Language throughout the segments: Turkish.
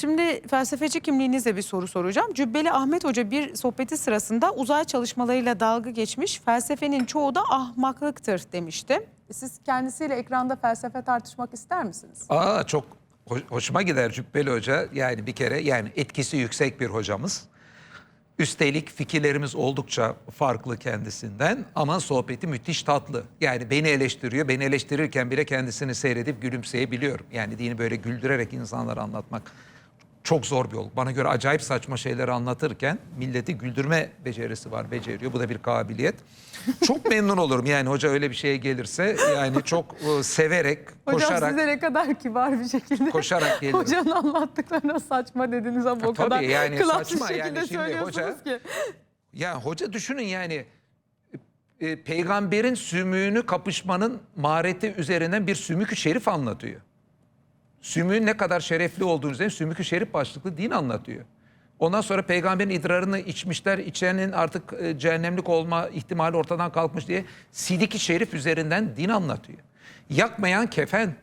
Şimdi felsefeci kimliğinizle bir soru soracağım. Cübbeli Ahmet Hoca bir sohbeti sırasında uzay çalışmalarıyla dalga geçmiş. Felsefenin çoğu da ahmaklıktır demişti. Siz kendisiyle ekranda felsefe tartışmak ister misiniz? Aa çok ho- hoşuma gider Cübbeli Hoca. Yani bir kere yani etkisi yüksek bir hocamız. Üstelik fikirlerimiz oldukça farklı kendisinden ama sohbeti müthiş tatlı. Yani beni eleştiriyor. Beni eleştirirken bile kendisini seyredip gülümseyebiliyorum. Yani dini böyle güldürerek insanlara anlatmak çok zor bir yol. Bana göre acayip saçma şeyleri anlatırken milleti güldürme becerisi var, beceriyor. Bu da bir kabiliyet. Çok memnun olurum yani hoca öyle bir şeye gelirse yani çok e, severek, Hocam koşarak size ne kadar kibar bir şekilde koşarak gelirim. hocanın anlattıklarına saçma dediniz ama o Ha, tabii kadar yani klas bir saçma yani şekilde şimdi söylüyorsunuz hoca- ki. Ya hoca düşünün yani e, peygamberin sümüğünü kapışmanın mahareti üzerinden bir sümükü şerif anlatıyor. Sümüğün ne kadar şerefli olduğunu üzerine sümükü şerif başlıklı din anlatıyor. Ondan sonra peygamberin idrarını içmişler, içenin artık e, cehennemlik olma ihtimali ortadan kalkmış diye sidik-i şerif üzerinden din anlatıyor. Yakmayan kefen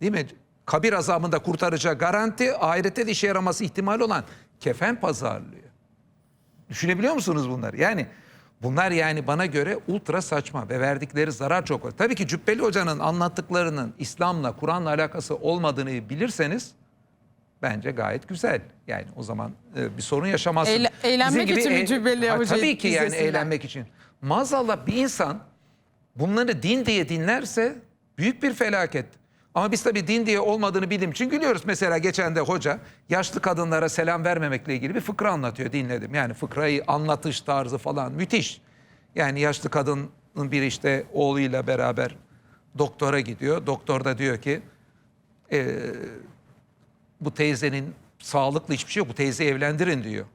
değil mi? Kabir azabında kurtaracağı garanti, ahirette de işe yaraması ihtimali olan kefen pazarlıyor. Düşünebiliyor musunuz bunları? Yani bunlar yani bana göre ultra saçma ve verdikleri zarar çok. Tabii ki Cübbeli Hoca'nın anlattıklarının İslam'la, Kur'an'la alakası olmadığını bilirseniz bence gayet güzel. Yani o zaman e, bir sorun yaşamazsınız. Eğle- eğlenmek Bizim için mi e- Cübbeli Ha, Hoca'yı Tabii ki yani eğlenmek için. Maazallah bir insan bunları din diye dinlerse büyük bir felaket. Ama biz tabii din diye olmadığını bildiğim için gülüyoruz. Mesela geçen de hoca yaşlı kadınlara selam vermemekle ilgili bir fıkra anlatıyor dinledim. Yani fıkrayı anlatış tarzı falan müthiş. Yani yaşlı kadının bir işte oğluyla beraber doktora gidiyor. Doktor da diyor ki "Ee, bu teyzenin sağlıklı hiçbir şey yok. Bu teyzeyi evlendirin diyor.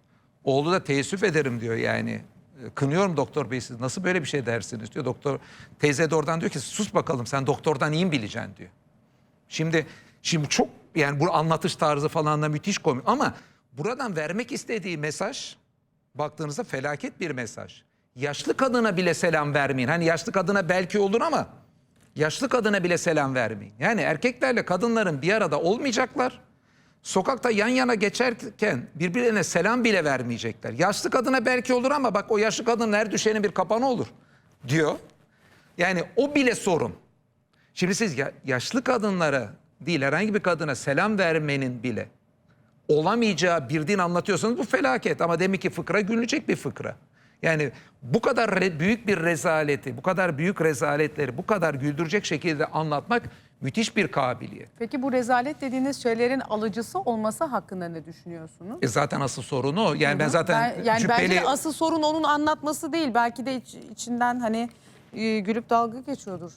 Oğlu da teessüf ederim diyor yani. "E, Kınıyorum doktor bey siz nasıl böyle bir şey dersiniz diyor. Doktor teyze de oradan diyor ki sus bakalım sen doktordan iyi mi bileceksin diyor. Şimdi şimdi çok yani bu anlatış tarzı falan da müthiş komik ama buradan vermek istediği mesaj baktığınızda felaket bir mesaj. Yaşlı kadına bile selam vermeyin. Hani yaşlı kadına belki olur ama yaşlı kadına bile selam vermeyin. Yani erkeklerle kadınların bir arada olmayacaklar. Sokakta yan yana geçerken birbirlerine selam bile vermeyecekler. Yaşlı kadına belki olur ama bak o yaşlı kadının her düşenin bir kapanı olur diyor. Yani o bile sorun. Şimdi siz ya- yaşlı kadınlara değil herhangi bir kadına selam vermenin bile olamayacağı bir din anlatıyorsanız bu felaket. Ama demek ki fıkra gülünecek bir fıkra. Yani bu kadar re- büyük bir rezaleti, bu kadar büyük rezaletleri bu kadar güldürecek şekilde anlatmak müthiş bir kabiliyet. Peki bu rezalet dediğiniz şeylerin alıcısı olması hakkında ne düşünüyorsunuz? E zaten asıl sorunu o. Yani ben zaten Ben- yani bence cübbeli... de asıl sorun onun anlatması değil. Belki de iç- içinden hani e, gülüp dalga geçiyordur.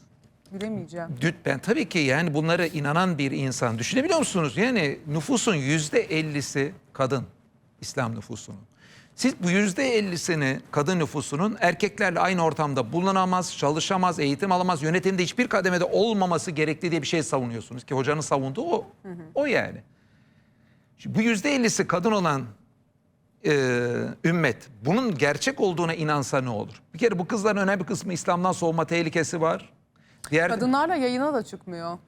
Bilemeyeceğim. Ben tabii ki yani bunlara inanan bir insan. Düşünebiliyor musunuz? Yani nüfusun yüzde ellisi kadın. İslam nüfusunun. Siz bu yüzde ellisini kadın nüfusunun erkeklerle aynı ortamda bulunamaz, çalışamaz, eğitim alamaz, yönetimde hiçbir kademede olmaması gerektiği diye bir şey savunuyorsunuz. Ki hocanın savunduğu o. O yani. Şimdi bu yüzde ellisi kadın olan e, ümmet bunun gerçek olduğuna inansa ne olur? Bir kere bu kızların önemli bir kısmı İslam'dan soğuma tehlikesi var. Diğer Kadınlarla yayına da çıkmıyor.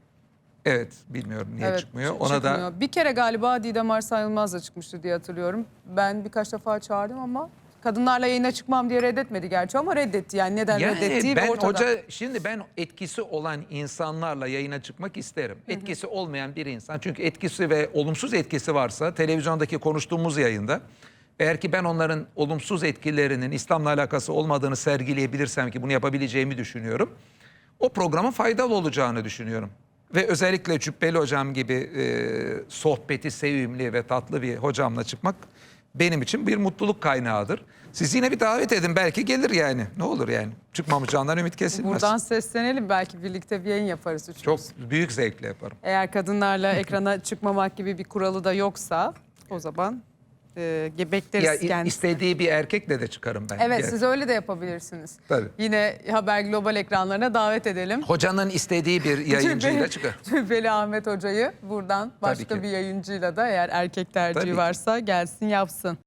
Evet bilmiyorum niye Evet, çıkmıyor. çı- Ona da çıkmıyor. Bir kere galiba Didem Arslan Yılmaz da çıkmıştı diye hatırlıyorum. Ben birkaç defa çağırdım ama kadınlarla yayına çıkmam diye reddetmedi gerçi ama reddetti. Yani neden yani reddettiği ben ortada. hoca şimdi ben etkisi olan insanlarla yayına çıkmak isterim. Etkisi olmayan bir insan çünkü etkisi ve olumsuz etkisi varsa televizyondaki konuştuğumuz yayında eğer ki ben onların olumsuz etkilerinin İslam'la alakası olmadığını sergileyebilirsem ki bunu yapabileceğimi düşünüyorum. O programın faydalı olacağını düşünüyorum. Ve özellikle Cübbeli hocam gibi e, sohbeti sevimli ve tatlı bir hocamla çıkmak benim için bir mutluluk kaynağıdır. Siz yine bir davet edin belki gelir yani. Ne olur yani. Çıkmamayacağından ümit kesilmez. Buradan seslenelim belki birlikte bir yayın yaparız üçümüz. Çok büyük zevkle yaparım. Eğer kadınlarla ekrana çıkmamak gibi bir kuralı da yoksa o zaman e, bekleriz Ya kendisini. istediği bir erkekle de çıkarım ben. Evet Gel. siz öyle de yapabilirsiniz. Tabii. Yine Haber Global ekranlarına davet edelim. Hocanın istediği bir yayıncıyla çıkar. Cübbeli Ahmet Hoca'yı buradan başka bir yayıncıyla da eğer erkek tercihi Tabii ki. varsa gelsin yapsın.